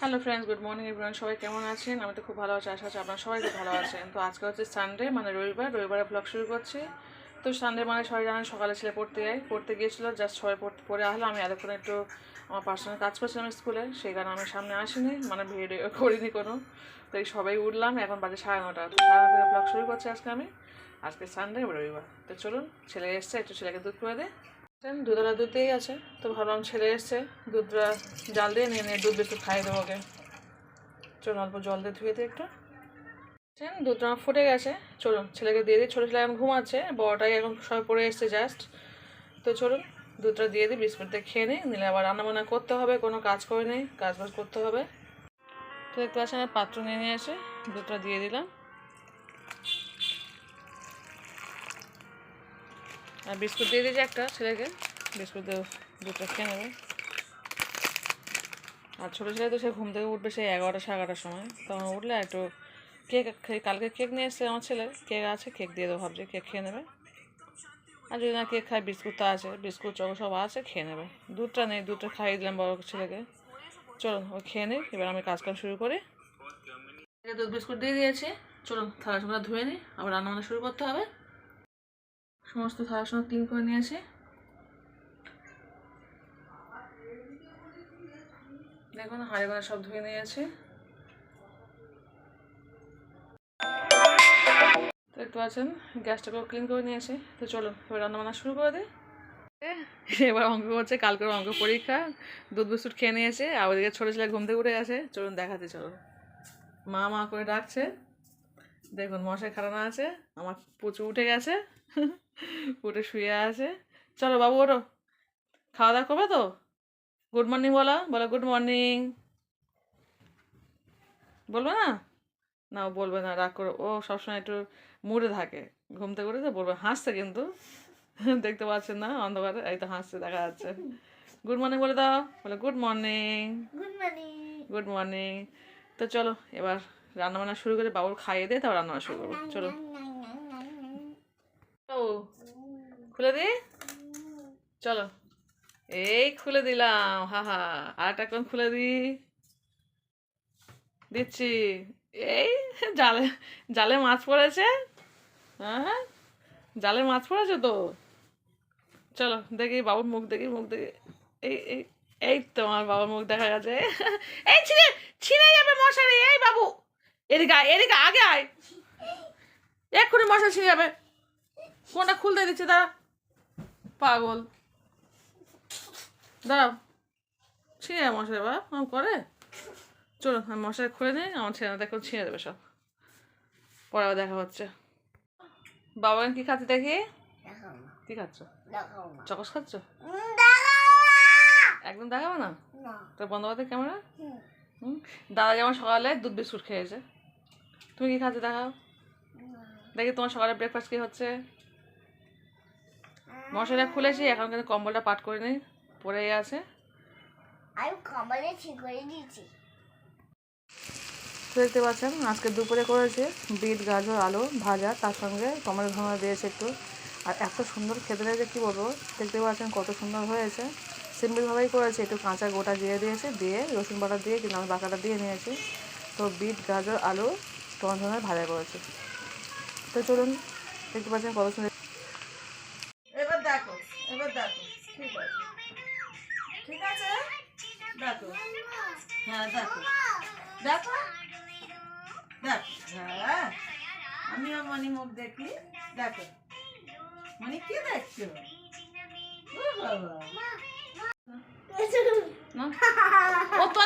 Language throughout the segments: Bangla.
Hello friends good morning everyone সবাই কেমন আছেন? আমি তো খুব ভালো আছি। আশা করছি আপনারা সবাই খুব ভালো আছেন। তো আজকে হচ্ছে সানডে মানে রবিবার। রবিবারে ব্লগ শুরু করছি। তো সানডে মানে সবাই জানেন, সকালে ছেলে পড়তে যাই পড়তে গিয়েছিল জাস্ট সবাই পড়তে, পড়ে আসলো। আমি এতক্ষণ একটু আমার পার্সোনাল কাজ করছিলাম স্কুলে। সেই কারণে আমি সামনে আসিনি। মানে ভিডিও করিনি কোনো। তো এই সবাই উঠলাম। এখন বাজে সাড়ে নটা। তো সাড়ে নটা ব্লগ শুরু করছি আজকে আমি। আজকে সানডে রবিবার। তো চলুন, ছেলে এসছে। একটু ছেলেকে দুধ করে দেয় দুধওয়ালা দুধ দিয়েই আছে। তো ভাবলাম ছেলে এসছে। দুধটা জাল দিয়ে নিয়ে নিয়ে দুধ বিস্কুট খাইয়ে দেবো ওকে। চলুন, অল্প জল দিয়ে ধুয়ে দিই একটু। দুধটা ফুটে গেছে। চলুন, ছেলেকে দিয়ে দিই। ছোটো ছেলে এখন ঘুমাচ্ছে। বড়টাই এখন সবাই পড়ে এসছে জাস্ট তো চলুন, দুধটা দিয়ে দিই, বিস্কুট দিয়ে খেয়ে নিই। নিলে আবার রান্না বান্না করতে হবে, কোনো কাজ করে নেই কাজ বাজ করতে হবে। তো দেখতে পাচ্ছেন, আমি পাত্র নিয়ে নিয়ে এসে দুধটা দিয়ে দিলাম। আর বিস্কুট দিয়ে দিয়েছি একটা ছেলেকে। বিস্কুট দুধটা খেয়ে নেবে। আর ছোটো ছেলে তো সে ঘুম থেকে উঠবে সেই এগারোটা সাড়ে এগারোটার সময়। তখন উঠলে একটু কেক কালকে কেক নিয়ে এসছে আমার ছেলে। কেক আছে, কেক দিয়ে দেবো ভাবছি, কেক খেয়ে নেবে। আর যদি না কেক খায়, বিস্কুট তো আছে। বিস্কুট চকো সব আছে, খেয়ে নেবে। দুধটা নেই, দুধটা খাইয়ে দিলাম বড় ছেলেকে। চলুন, ও খেয়ে নিই এবার আমি কাজকাম শুরু করি। দুধ, বিস্কুট দিয়ে দিয়েছি। চলুন থালা সময় ধুয়ে নিই। আবার রান্না বান্না শুরু করতে হবে। সমস্ত থালা সময় ক্লিন করে নিয়ে নিয়েছি দেখুন, হাড়ি গোনা সব ধুয়ে নিয়েছি তো একটু আছেন গ্যাসটাকেও ক্লিন করে নিয়েছি তো চলুন, এবার রান্না বান্না শুরু করে দিই। এবার অঙ্ক করছে, কালকের অঙ্ক পরীক্ষা। দুধ বিস্কুট খেয়ে নিয়েছে আর ওদিকে ছোটো ছেলে ঘুম থেকে উঠে গেছে। চলুন দেখাতে, চলুন। মা মা করে ডাকছে। দেখুন, মশাই খাটানো আছে। আমার পুচু উঠে গেছে। উঠে শুয়ে আছে। চলো বাবু ওঠো। খাওয়া দাওয়া করবে তো? গুড মর্নিং বলো বলো গুড মর্নিং বলবে না? না ও বলবে না রাগ করে ও সবসময় একটু মুড়ে থাকে। ঘুম থেকে উঠে তো বলবে হাসছে কিন্তু। দেখতে পাচ্ছেন না অন্ধকারে এই তো হাসছে দেখা যাচ্ছে। গুড মর্নিং বলে দাও বলে good morning good morning good morning তো চলো এবার রান্না বান্না শুরু করে বাবুর খাইয়ে দিয়ে তারপর রান্না শুরু করব। চলো। খুলে দি। চলো। এই খুলে দিলাম। হা হা। আর একটা কোন খুলে দি। দিচ্ছি। এই জালে জালে মাছ পড়েছে। হ্যাঁ? জালে মাছ পড়েছে তো? চলো, দেখি বাবুর মুখ, দেখি মুখ, দেখি। এই এই এই তো আমার বাবার মুখ দেখা গেছে। এই ছিঁড়ে ছিঁড়ে যাবে মশারি। এই বাবু। এদিকে আয়, এদিকে আগে আয়। এক্ষুনি মশা ছিঁড়ে যাবে। কোনটা খুলতে দিচ্ছে দাঁড়া। পাগল। দাঁড়াও। ছিঁড়ে মশারি বাবা আমার করে? চলো আমি মশারি খুলে নিই আমার ছেলে দেখো ছিঁড়ে দেবে সব। পরে দেখা হচ্ছে। বাবা কি খাচ্ছে দেখি? কি খাচ্ছ? চকস খাচ্ছ? একদম দেখাবো না? তোর বন্ধ করতে ক্যামেরা। দাদা যেমন সকালে দুধ বিস্কুট খেয়েছে। তুমি কি খাচ্ছ দেখাও। দেখি তোমার সকালে ব্রেকফাস্ট কি হচ্ছে? মশারিটা খুলেছি এখন কিন্তু কম্বলটা পাট করে নিই পরেই আছে। আমি কমলে ঠিক করে দিয়েছি। দেখতে পাচ্ছেন আজকে দুপুরে করেছে বিট গাজর আলু ভাজা তার সঙ্গে টমেটো ধমা দিয়েছে একটু। আর এত সুন্দর খেতে লাগে কী বলব? দেখতে পাচ্ছেন কত সুন্দর হয়েছে। সিম্পলভাবেই করেছে একটু কাঁচা গোটা দিয়ে দিয়েছে দিয়ে রসুন বাটা দিয়ে কিন্তু আমি বাটাটা দিয়ে নিয়েছি। তো বিট গাজর আলু টমেটো ভাজা করেছে। তো চলুন দেখতে পাচ্ছেন কত সুন্দর হ্যাঁ দেখো। দেখো? হ্যাঁ। আমিও মনি মুখ দেখি। দেখো।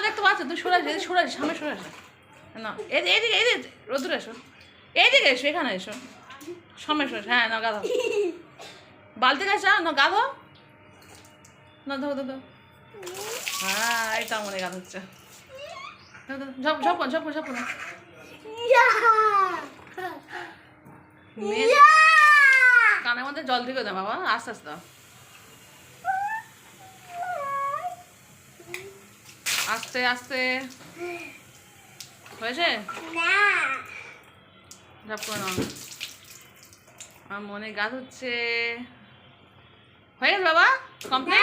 দেখতে এদিকে এসো। এইদিকে এসো, এখানে এসো। সামনে সরে হ্যাঁ না গাধো বালতি গাছ না গাধো না ধো ধো। হ্যাঁ এটা মনে গাধ হচ্ছে ঝপ ঝপ কর, ঝপ ঝপ কানের মধ্যে জল দিকে দাও বাবা। আস্তে আস্তে দাও আস্তে আস্তে। হয়েছে? ঝপ করে নাও আমার মনে গাছ হচ্ছে। হয়ে গেছে বাবা? কমপ্লিট?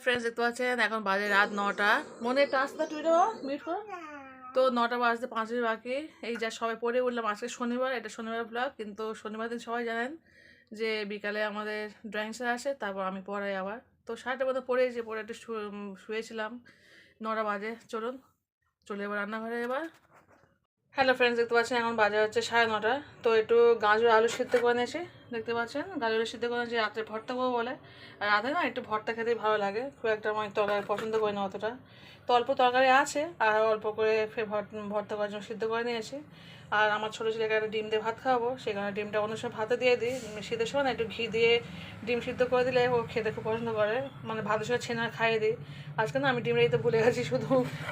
ফ্রেন্ডস দেখতে পাচ্ছেন, এখন বাজে রাত নটা। মনে একটা আসতে তুই মিট করো? তো নটা বাজতে পাঁচ মিনিট বাকি। এই যা সবাই পড়ে উঠলাম, আজকে শনিবার, এটা শনিবার ব্লগ কিন্তু শনিবার দিন সবাই জানেন যে বিকালে আমাদের ড্রয়িং স্যার আসে, তারপর আমি পড়াই আবার। তো সাড়েটার মতো পড়েছি পরে একটু শু- শুয়েছিলাম। নটা বাজে, চলুন, চলে এবার রান্নাঘরে এবার। হ্যালো ফ্রেন্ডস দেখতে পাচ্ছেন এখন বাজার হচ্ছে সাড়ে নটা। তো একটু গাজর আলু সিদ্ধ করে নিয়েছি। দেখতে পাচ্ছেন? গাজর সিদ্ধ করে নিয়েছি, রাত্রে ভর্তা করব বলে। আর রাতে না একটু ভর্তা খেতেই ভালো লাগে। খুব একটা আমার তরকারি পছন্দ করি না অতটা। তো অল্প তরকারি আছে, আর অল্প করে ভর্তা করার জন্য সিদ্ধ করে নিয়েছি। আর আমার ছোটো ছেলেকে একটা ডিম দিয়ে ভাত খাওয়াবো সেখানে ডিমটা অন্য সময় ভাতে দিয়ে দিই। শীতের সময় না একটু ঘি দিয়ে ডিম সিদ্ধ করে দিলে ও খেতে খুব পছন্দ করে। মানে ভাতের সাথে ছেনা খাইয়ে দিই। আজকে না আমি ডিমটা দিতে ভুলে গেছি, শুধু,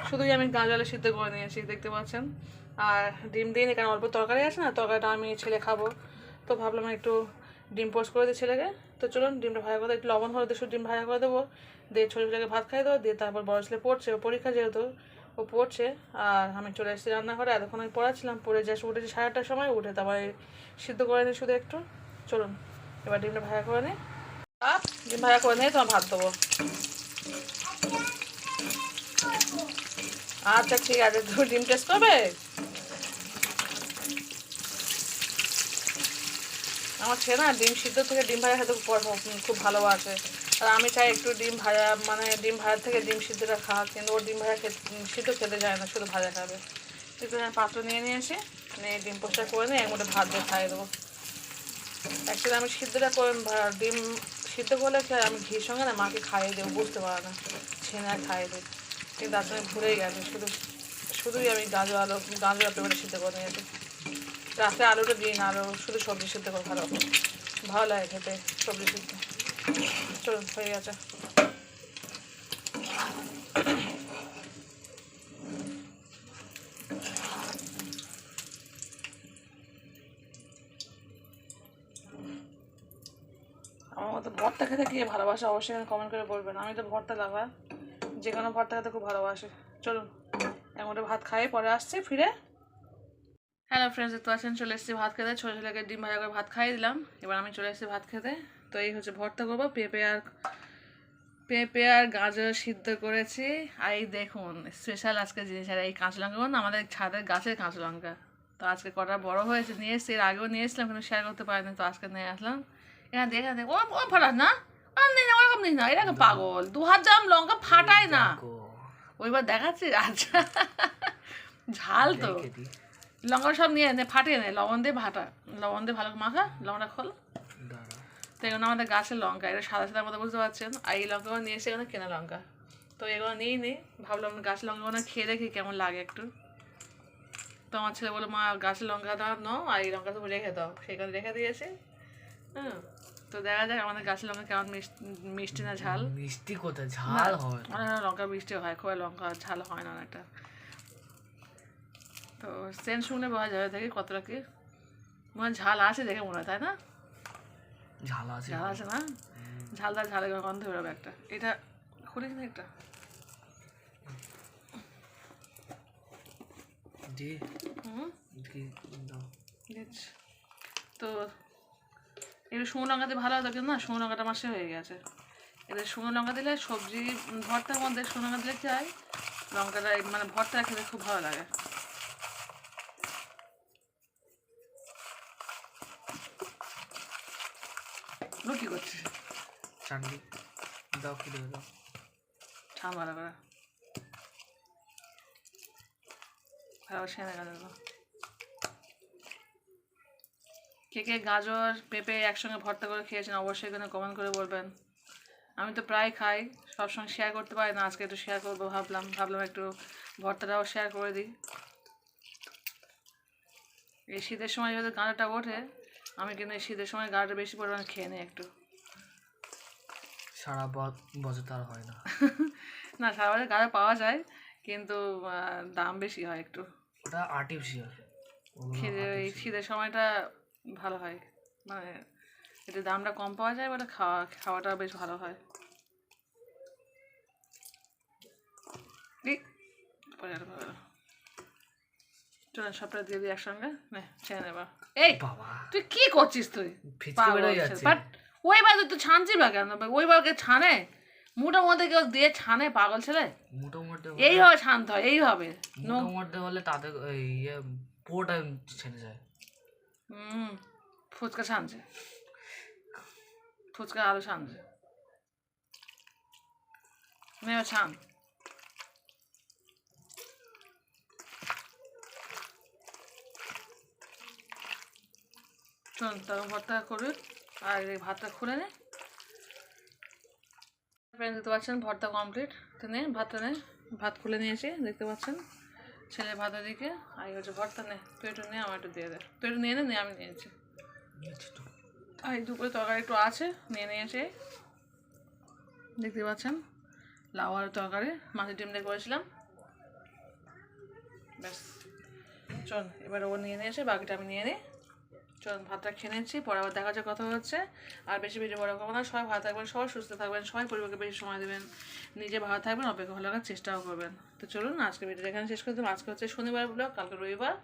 শুধুই আমি গাজলে সিদ্ধ করে নিয়েছি দেখতে পাচ্ছেন। আর ডিম দিই নি কারণ অল্প তরকারি আছে না, তরকারিটা আমি ছেলে খাব। তো ভাবলাম একটু ডিম পোস্ট করে দিই ছেলেকে। তো চলুন, ডিমটা ভাজা করে একটু লবণ হলুদ শুধু ডিম ভাজা করে দেবো। দিয়ে ছোটো ছেলেকে ভাত খাই দেবো। দিয়ে তারপর বড় ছেলে পড়ছে পরীক্ষা যেহেতু ও পড়ছে, আর আমি চলে এসেছি রান্নাঘরে। এতক্ষণ আমি পড়াচ্ছিলাম, পড়ে জাস্ট উঠেছি সাড়ে আটটার সময়, উঠে তারপরে সিদ্ধ করে নিই শুধু একটু। চলুন, এবার ডিমটা ভাজা করে নিই আর ডিম ভাজা করে নিয়ে তোমার ভাত দেবো আচ্ছা ঠিক আছে তুমি ডিম টেস্ট করবে? আমার ছেলে না ডিম সিদ্ধ থেকে ডিম ভাজা খেতে খুব ভালোবাসে আর আমি চাই একটু ডিম ভাজা মানে ডিম ভাজা থেকে ডিম সিদ্ধটা খাওয়া কিন্তু ওর ডিম ভাজা সিদ্ধ খেতে যায় না, শুধু ভাজা খাবে। আমি পাত্র নিয়ে নিয়ে এসে নিয়ে ডিম পোস্টার করে নিয়ে মধ্যে ভাত দিয়ে খাইয়ে দেবো। অ্যাকচুয়ালি আমি সিদ্ধটা করে ডিম সিদ্ধ করলে আমি ঘির সঙ্গে না মাকে খাইয়ে দেবো, বুঝতে পারে না। ছেনে খাইয়ে দিই কিন্তু আসলে ভুলেই গেছে, শুধু, শুধুই আমি গাজর আলু, গাজর আর পেঁপেটা সিদ্ধ করে নিয়েছি। রাত্রে আলুটা দিই না আলু শুধু সবজি সিদ্ধ করে ভালো ভালো লাগে খেতে, সবজি সিদ্ধ। চলুন হয়ে গেছে। আমার মতো ভর্তা খেতে কে ভালোবাসে, অবশ্যই কমেন্ট করে বলবেন। আমি তো ভর্তা লাভার। যে কোনো ভর্তা খেতে খুব ভালোবাসে। চলুন এমন ভাত খাইয়ে পরে আসছে, ফিরে হ্যালো ফ্রেন্ডস দেখতে পাচ্ছেন চলে এসেছি ভাত খেতে। ছোটো ছেলেকে ডিম ভাজা করে ভাত খাইয়ে দিলাম। এবার আমি চলে এসেছি ভাত খেতে। তো এই হচ্ছে ভর্তা করব। পেঁপে আর পেঁপে আর গাজর সিদ্ধ করেছি। আর এই দেখুন স্পেশাল আজকে জিনিস। আর এই কাঁচা লঙ্কা না আমাদের ছাদের গাছের কাঁচা লঙ্কা। তো আজকে কটা বড় হয়েছে নিয়ে এসেছি। এর আগেও নিয়ে এসেছিলাম কিন্তু শেয়ার করতে পারিনি। তো আজকে নিয়ে আসলাম। এখানে দেখে দেখ। ও ও ফাটাস না? ও নেই না ওরকম নেই না। এরকম পাগল। দু হাত জাম লঙ্কা ফাটায় না। ওইবার দেখাচ্ছি আচ্ছা। ঝাল তো। লঙ্কা সব নিয়ে নে ফাটিয়ে নে লবণ দিয়ে ভাটা লবণ দিয়ে ভালো মাখা লবণটা খোল। তো এগুলো আমাদের গাছের লঙ্কা এটা সাদা সাদা মতো বুঝতে পারছেন। আর এই লঙ্কাগুলো নিয়ে এসে এখানে কেনা লঙ্কা। তো এগুলো নিয়ে নিই ভাবলাম গাছের লঙ্কাগুলো খেয়ে দেখি কেমন লাগে একটু। তো আমার ছেলে বলো মা গাছের লঙ্কা লঙ্কাটা নাও আর এই লঙ্কা তুমি রেখে দাও। সেখানে রেখে দিয়েছে। হ্যাঁ তো দেখা যাক আমাদের গাছের লঙ্কা কেমন মিষ্টি মিষ্টি না ঝাল। মিষ্টি কোথায়? ঝাল হয় অনেক লঙ্কা মিষ্টি হয় খুব লঙ্কা ঝাল হয় না অনেকটা। তো সেন্ট শুনে বোঝা যাবে দেখি কতটা কি। মনে ঝাল আছে দেখে মনে হয় তাই না? ঝাল আছে ঝাল আছে না? ঝালদার ঝালের গন্ধ বেরোবে একটা। এটা খুলিস না একটা। তো একটু শুকনো লঙ্কা দিয়ে ভালো হতো কিন্তু না শুকনো লঙ্কাটা মাসে হয়ে গেছে। এবার শুকনো লঙ্কা দিলে সবজি ভর্তার মধ্যে শুকনো লঙ্কা দিলে কি হয়? লঙ্কাটা মানে ভর্তা খেতে খুব ভালো লাগে। কি করছিস? চাটনি দাও দেবে দাও। সেনে গাজর কে কে গাজর পেঁপে একসঙ্গে ভর্তা করে খেয়েছেন অবশ্যই এখানে কমেন্ট করে বলবেন। আমি তো প্রায় খাই সবসময় শেয়ার করতে পারি না আজকে একটু শেয়ার করব ভাবলাম। ভাবলাম একটু ভর্তাটাও শেয়ার করে দিই। এই শীতের সময় যদি গাঁজাটা ওঠে আমি কিন্তু এই শীতের সময় গাঁজাটা বেশি পরিমাণে খেয়ে নিই একটু। সারা বছর তার হয় না। না সারা বছর গাঁদা পাওয়া যায় কিন্তু দাম বেশি হয় একটু। ওটা আর্টিফিশিয়াল এই শীতের সময়টা ভালো হয়। মানে একটু দামটা কম পাওয়া যায় বলে খাওয়া খাওয়াটা বেশ ভালো হয়। এই, পরে আর ভালো। চলো সবটা দিয়ে দিই একসঙ্গে। নে ছেড়ে নেবা। এই বাবা। তুই কি করছিস তুই? ফিচকে বেরোয় যাচ্ছে। বাট ওই বার তুই ছানছি বা কেন? ওই বারকে ছানে? মুটার মধ্যে কেউ দিয়ে ছানে পাগল ছেলে? মোটামুটি এইভাবে ছানতে হয় এইভাবে। নো মোটামুটি হলে তাদের ওই ইয়ে পুরোটা ছেড়ে যায়। হুম ফুচকা ছানছে। ফুচকা আলু ছানছে। নেও ছান। শোন তখন ভর্তা করবি আর এই ভাতটা খুলে নে। দেখতে পাচ্ছেন ভর্তা কমপ্লিট তো নে ভাতটা নে। ভাত খুলে নিয়েছি দেখতে পাচ্ছেন? ছেলে ভাত দিকে আর হচ্ছে ভর্তা নে। তুই একটু নে আমার একটু দিয়ে দে। তুই একটু নিয়ে নে আমি নিয়েছি। আর দুপুরে তরকারি একটু আছে নিয়ে নিয়েছি। দেখতে পাচ্ছেন? লাউ আর তরকারি মাছের ডিম দিয়ে করেছিলাম। ব্যাস। চল এবার ও নিয়ে নিয়েছে বাকিটা আমি নিয়ে নিই চল ভাতটা খেয়ে নিচ্ছি পরে আবার দেখা যাক কথা হচ্ছে। আর বেশি বেশি বড় করব না সবাই ভালো থাকবেন সবাই সুস্থ থাকবেন সবাই পরিবারকে বেশি সময় দেবেন। নিজে ভালো থাকবেন অপেক্ষা ভালো লাগার চেষ্টাও করবেন। তো চলুন আজকে ভিডিওটা এখানে শেষ করে দেবো আজকে হচ্ছে শনিবার ব্লগ কালকে রবিবার।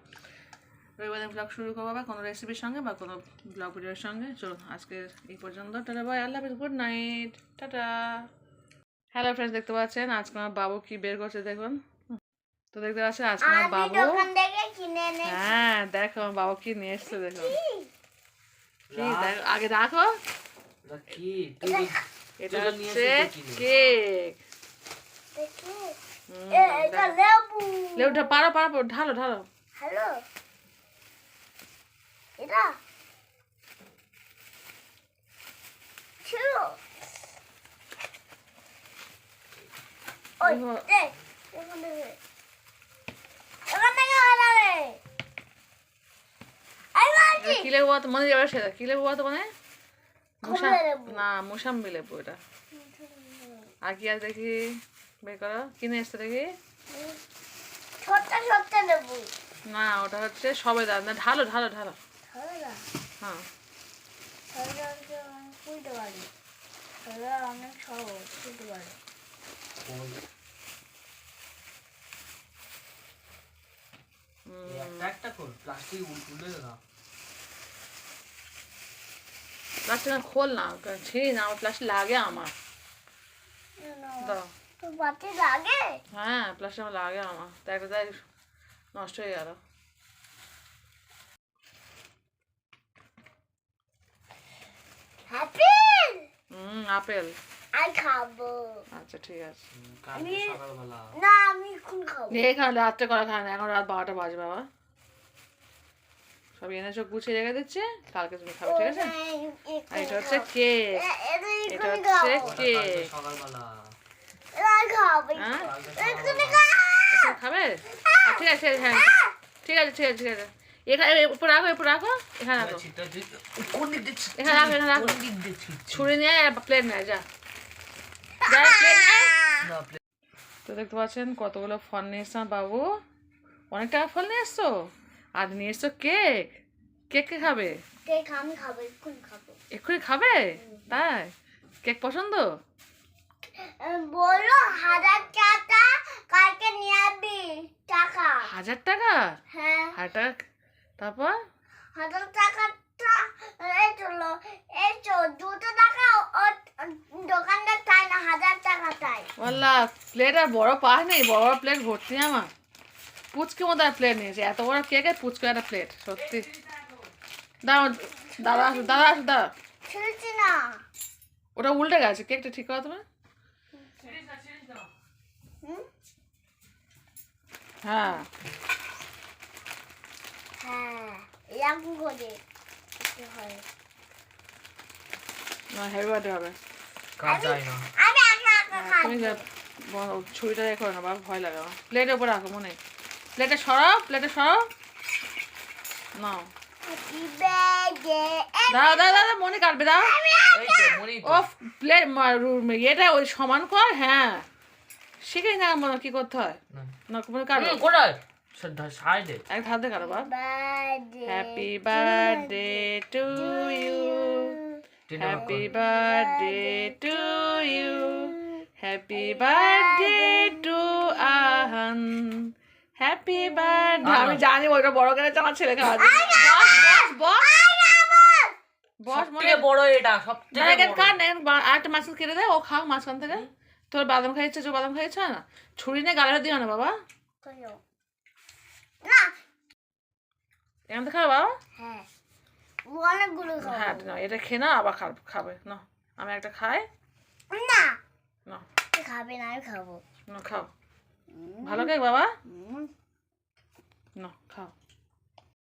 রবিবারে ব্লগ শুরু করব বা কোনো রেসিপির সঙ্গে বা কোনো ব্লগ ভিডিওর সঙ্গে। চলুন আজকে এই পর্যন্ত টাটা বাই আল্লাহ হাফিজ good night tata. Hello friends দেখতে পাচ্ছেন আজকে আমার বাবু কি বের করছে দেখুন। তো দেখতে পাচ্ছেন আজকে আমার বাবু কিনে এনে হ্যাঁ দেখো আমার বাবু কি নিয়ে এসছে দেখো। কি? দেখো আগে রাখো কি? এটা হচ্ছে কেক। দেখি। এটা লেবু। লেবুটা পারো পারো পারো, ঢালো ঢালো। হ্যালো। এটা? ছিল ওই দেখো। দে এখান থেকে এখান থেকে হারাবে আই মারছি এটা কি লেবু মনে যাবে সেটা। কি লেবু বলতো মানে। না মুসাম্বি লেবু এটা। আর কি আছে দেখি? বের করো। কিনে এসছে দেখি? না ওটা হচ্ছে সবেদা। না ঢালো ঢালো ঢালো। হ্যাঁ। অনেক সহজ বুঝতে পারি ওই- এই একটা প্লাস্টিক উল্টে না প্লাস্টিক খোল না ছিঁড়ি না আমার প্লাস্টিক লাগে আমার। দাও। তো লাগে? হ্যাঁ প্লাস্টিক আমার লাগে আমার। তাই নষ্ট হয়ে গেল। হ্যাপি হুম আপেল আই খাব। আচ্ছা ঠিক আছে। হুম, না আমি এখন খাব। এখানে রাত্রে করা খায় না এখন রাত বারোটা বাজে বাবা। সব এনে চোখ গুছিয়ে রেখে দিচ্ছে কালকে তুমি খাবে ঠিক আছে? আর এটা হচ্ছে কেক। এটা হচ্ছে কেক। হ্যাঁ? খাবে? ঠিক আছে হ্যাঁ ঠিক আছে ঠিক আছে ঠিক আছে। এখানে উপর রাখো উপর রাখো। এখানে রাখো। এখানে রাখো এখানে রাখো। ছুরি নিয়ে প্লেট নেয় যা যা প্লেট নেয় না প্লে- তো দেখতে পাচ্ছেন কতগুলো ফল নিয়ে এসছো বাবু। অনেক টাকা ফল নিয়ে এসছো? আর নিয়ে এসছো কেক। কেক কে খাবে? কেক আমি খাব এখন খাব। এক্ষুনি খাবে? তাই? কেক পছন্দ? বলো হাজার টাকা কালকে নিয়ে আসবি? টাকা। হাজার টাকা? হ্যাঁ। হাজার টাকা তারপর? হাজার টাকা প্লেট আর বড় নেই বড় বড় প্লেট ভর্তি আমার। পুচকে মতো প্লেট নিয়েছে এত বড় কেক আর পুচকে একটা প্লেট সত্যি। দাঁড়াও দাদা আসো দাদা আসো ওটা উল্টে গেছে কেকটা ঠিক করো? হ্যাঁ। হ্যাঁ হয়। না হেভি বার্থডে হবে। কাজ যায় না। আমি একা একা তুমি ছুরিটা রেখো না বাবা ভয় লাগে আমার। প্লেটের উপর রাখো মনে। প্লেটে সরাও প্লেটে সরাও। নাও। মনে কাটবে দাও আমি এই তো ও প্লে এটা ওই সমান কর হ্যাঁ। শিখে না মনে কি করতে হয়? না। না কোনো কোথায়? সাইডে এক হাত কারও বা birthday. Happy birthday to you happy birthday to you happy birthday to Ahan happy birthday আমি জানি ওইটা বড় করে আমার ছেলে খাওয়া বস মনে বড় এটা সব না থেকে এখানে বড়। কার না আরেকটা মাছ কেটে দেয় ও খাও মাঝখান থেকে। তোর বাদাম খাইছে যে বাদাম খাইছে না? ছুরি নিয়ে গালে দিও না বাবা। এখান থেকে খাও বাবা? হ্যাঁ। অনেকগুলো খাব। হ্যাঁ না এটা খেয়ে না আবার খাব খাবে। না আমি একটা খাই। না। না তুই খাবি না আমি খাব। না খাও। ভালো কেক বাবা? না খাও।